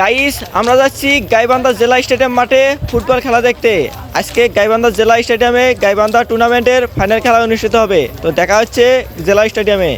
Guys আমরা যাচ্ছি গাইবান্ধা জেলা স্টেডিয়াম মাঠে ফুটবল খেলা দেখতে। আজকে গাইবান্ধা জেলা স্টেডিয়ামে গাইবান্ধা টুর্নামেন্টের ফাইনাল খেলা অনুষ্ঠিত হবে। তো দেখা হচ্ছে জেলা স্টেডিয়ামে।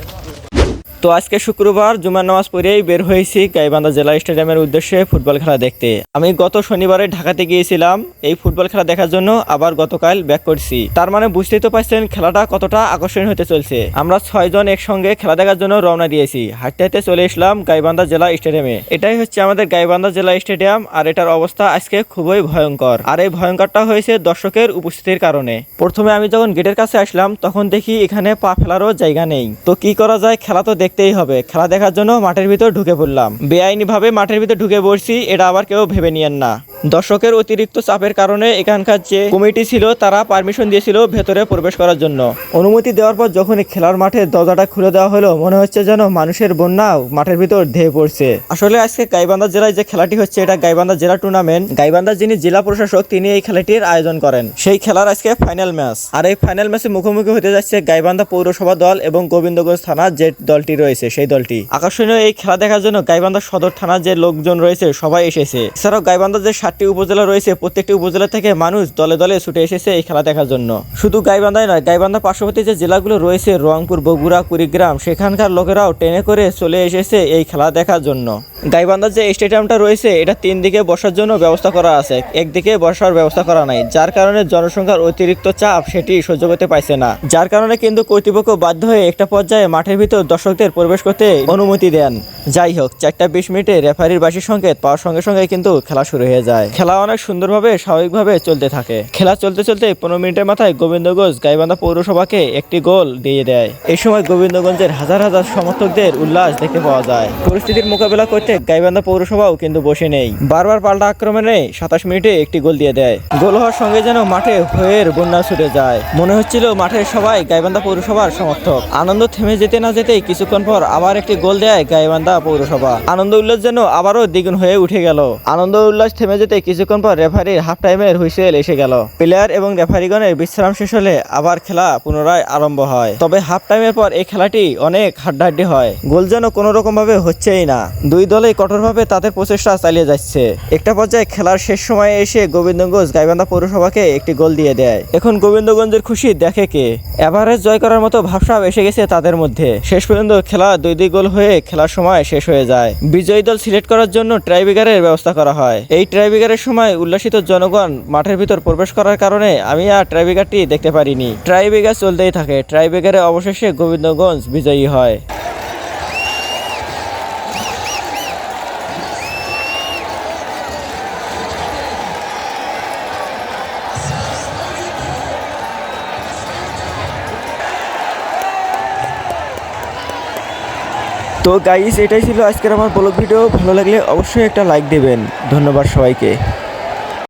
তো আজকে শুক্রবার জুমার নামাজ পড়েই বের হয়েছি গাইবান্ধা জেলা স্টেডিয়ামের উদ্দেশ্যে ফুটবল খেলা দেখতে। আমি গত শনিবারে ঢাকাতে গিয়েছিলাম, এই ফুটবল খেলা দেখার জন্য আবার গতকাল ব্যাক করছি। তার মানে বুঝতেই তো পারছেন খেলাটা কতটা আকর্ষণীয় হতে চলছে। আমরা ছয়জন একসঙ্গে খেলা দেখার জন্য রওনা দিয়েছি। হাঁটতে হাঁটতে চলে এসলাম গাইবান্ধা জেলা স্টেডিয়ামে। এটাই হচ্ছে আমাদের গাইবান্ধা জেলা স্টেডিয়াম আর এটার অবস্থা আজকে খুবই ভয়ঙ্কর। আর এই ভয়ঙ্করটা হয়েছে দর্শকের উপস্থিতির কারণে। প্রথমে আমি যখন গেটের কাছে আসলাম, তখন দেখি এখানে পা ফেলারও জায়গা নেই। তো কি করা যায়? খেলা তো দেখতেই হবে। খেলা দেখার জন্য মাঠের ভিতর ঢুকে পড়লাম। বেআইনিভাবে মাঠের ভিতর ঢুকে পড়ছি, এটা আবার কেউ ভেবে নিয়েন না। দর্শকের অতিরিক্ত চাপের কারণে এখানকার যে কমিটি ছিল, তারা পারমিশন দিয়েছিল ভেতরে প্রবেশ করার জন্য। অনুমতি দেওয়ার পর যখন খেলার মাঠে দরজাটা খুলে দেওয়া হলো, মনে হচ্ছে যেন মানুষের বন্যা মাঠের ভিতর ধেয়ে পড়ছে। আসলে আজকে গাইবান্ধা জেলায় যে খেলাটি হচ্ছে, এটা গাইবান্ধা জেলা টুর্নামেন্ট গাইবান্ধা যিনি জেলা প্রশাসক, তিনি এই খেলাটির আয়োজন করেন। সেই খেলার আজকে ফাইনাল ম্যাচ আর এই ফাইনাল ম্যাচে মুখোমুখি হতে যাচ্ছে গাইবান্ধা পৌরসভা দল এবং গোবিন্দগঞ্জ থানার যে দলটি রয়েছে, সেই দলটি। আকর্ষণীয় এই খেলা দেখার জন্য গাইবান্ধা সদর থানার যে লোকজন রয়েছে, সবাই এসেছে। এছাড়াও গাইবান্ধা যে সাতটি উপজেলা রয়েছে। প্রত্যেকটি উপজেলা থেকে মানুষ দলে দলে ছুটে এসেছে এই খেলা দেখার জন্য। শুধু গাইবান্ধায় নয়, গাইবান্ধা পার্শ্ববর্তী যে জেলাগুলো রয়েছে, রংপুর, বগুড়া, কুড়িগ্রাম, সেখানকার লোকেরাও ট্রেনে করে চলে এসেছে এই খেলা দেখার জন্য। গাইবান্ধার যে স্টেডিয়ামটা রয়েছে, এটা তিন দিকে বসার জন্য ব্যবস্থা করা আছে। একদিকে বসার ব্যবস্থা করা নাই, যার কারণে জনসংখ্যার অতিরিক্ত চাপ সেটি সহ্য করতে পারছে না। যার কারণে কিন্তু কর্তৃপক্ষ বাধ্য হয়ে একটা পর্যায়ে মাঠের ভিতর দর্শকদের প্রবেশ করতে অনুমতি দেন। যাই হোক, চারটা বিশ মিনিটে রেফারির বাসি সংকেত পাওয়ার সঙ্গে সঙ্গে কিন্তু খেলা শুরু হয়ে যায়। খেলা অনেক সুন্দরভাবে, স্বাভাবিকভাবে চলতে থাকে। খেলা চলতে চলতে পনেরো মিনিটের মাথায় গোবিন্দগঞ্জ গাইবান্ধা পৌরসভাকে একটি গোল দিয়ে দেয়। এই সময় গোবিন্দগঞ্জের হাজার হাজার সমর্থকদের উল্লাস দেখতে পাওয়া যায়। পরিস্থিতির মোকাবেলা করতে গাইবান্ধা পৌরসভাও কিন্তু বসে নেই। বারবার পাল্টা আক্রমণে সাতাশ মিনিটে একটি গোল দিয়ে দেয়। গোল হওয়ার সঙ্গে যেন মাঠে হয়ের বন্যা ছুটে যায়। মনে হচ্ছিল মাঠের সবাই গাইবান্ধা পৌরসভার সমর্থক। আনন্দ থেমে যেতে না যেতেই কিছুক্ষণ পর আবার একটি গোল দেয় গাইবান্ধা পৌরসভা। আনন্দ উল্লাস যেন আবারও দ্বিগুণ হয়ে উঠে গেল। আনন্দ উল্লাস থেমে যেতে কিছুক্ষণ পর রেফারির হাফ টাইমের হুইসেল এসে গেল। প্লেয়ার এবং রেফারিগণের বিশ্রাম শেষ হলে আবার খেলা পুনরায় আরম্ভ হয়। তবে হাফ টাইমের পর এই খেলাটি অনেক হাড্ডাহাড্ডি হয়। গোল যেন কোনো রকম ভাবে হচ্ছেই না। দুই দলেই কঠোরভাবে তাদের প্রচেষ্টা চালিয়ে যাচ্ছে। একটা পর্যায়ে খেলার শেষ সময়ে এসে গোবিন্দগঞ্জ গাইবান্ধা পৌরসভাকে একটি গোল দিয়ে দেয়। এখন গোবিন্দগঞ্জের খুশি দেখে কে? এভারেজ জয় করার মতো ভাবসাব এসে গেছে তাদের মধ্যে। শেষ পর্যন্ত খেলা দুই দুই গোল হয়ে খেলার সময় শেষ হয়ে যায়। বিজয়ী দল সিলেক্ট করার জন্য ট্রাইবিগারের ব্যবস্থা করা হয়। এই ট্রাইবিগারের সময় উল্লাসিত জনগণ মাঠের ভিতর প্রবেশ করার কারণে আমি আর ট্রাইবিগারটি দেখতে পারিনি। ট্রাইবিগার চলতেই থাকে। ট্রাইবিগারে অবশেষে গোবিন্দগঞ্জ বিজয়ী হয়। তো গাইস এটাই ছিল আজকের আমার ব্লগ ভিডিও ভালো লাগলে অবশ্যই একটা লাইক দেবেন। ধন্যবাদ সবাইকে।